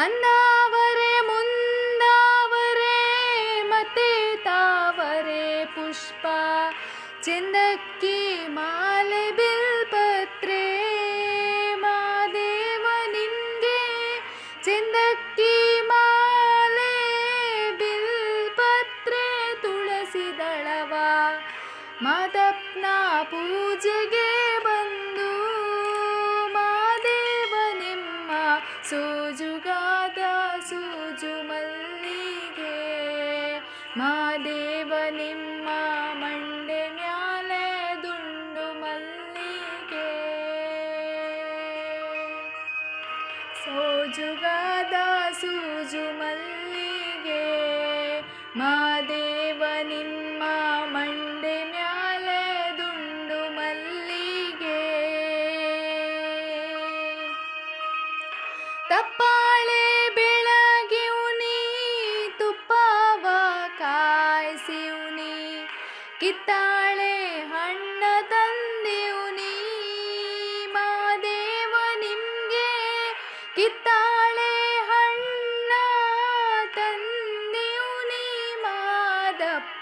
ಅನ್ನಾವರೆ ಮುಂದಾವರೆ ಮತ್ತೆ ತಾವರೆ ಪುಷ್ಪ, ಚೆಂದಕ್ಕಿ, ಮಾಲೆ, ಬಿಲ್ಪತ್ರೆ, ಮಾದೇವ ನಿನ್ಗೆ ಚಂದಕ್ಕಿ, ಮಾಲೆ, ಬಿಲ್ಪತ್ರೆ, ತುಳಸಿ ದಳವ ಮಾದಪ್ಪನ ಪೂಜೆಗೆ ಮಾದೇವ ನಿಮ್ಮ ಮಂಡೆ ಮ್ಯಾಲೆ ದುಂಡು ಮಲ್ಲಿಗೆ ಸೋಜುಗಾದ ಸೂಜು ಮಲ್ಲಿಗೆ ಮಾದೇವ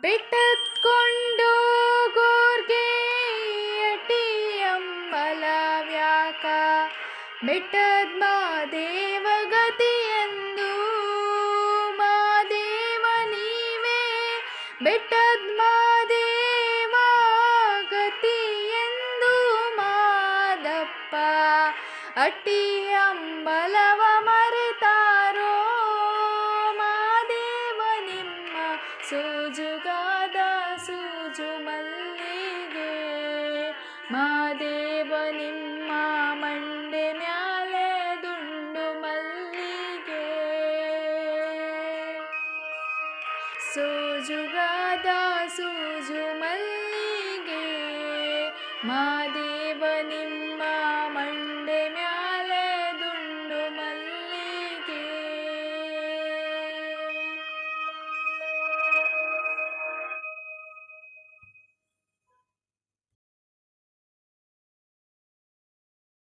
ಬೆಟ್ಟತ್ಕೊಂಡು ಗೋರ್ಗೆ ಅಟಿ ಅಂಬಲವ್ಯಾಕ ಬೆಟ್ಟದ ಮಾದೇವ ಗತಿಯೆಂದು ಮಾದೇವ ನೀವೇ. ಬಿಟ್ಟದ್ ಮಾದೇವ ಗತಿಯೆಂದು ಮಾದಪ್ಪ. ಅಟ್ಟಿ ಮಾದೇವ ನಿಮ್ಮ ಮಂಡೆ ಮ್ಯಾಲೆ ದುಂಡು ಮಲ್ಲಿಗೆ गादा ಸೂಜು ಮಲ್ಲಿಗೆ मादे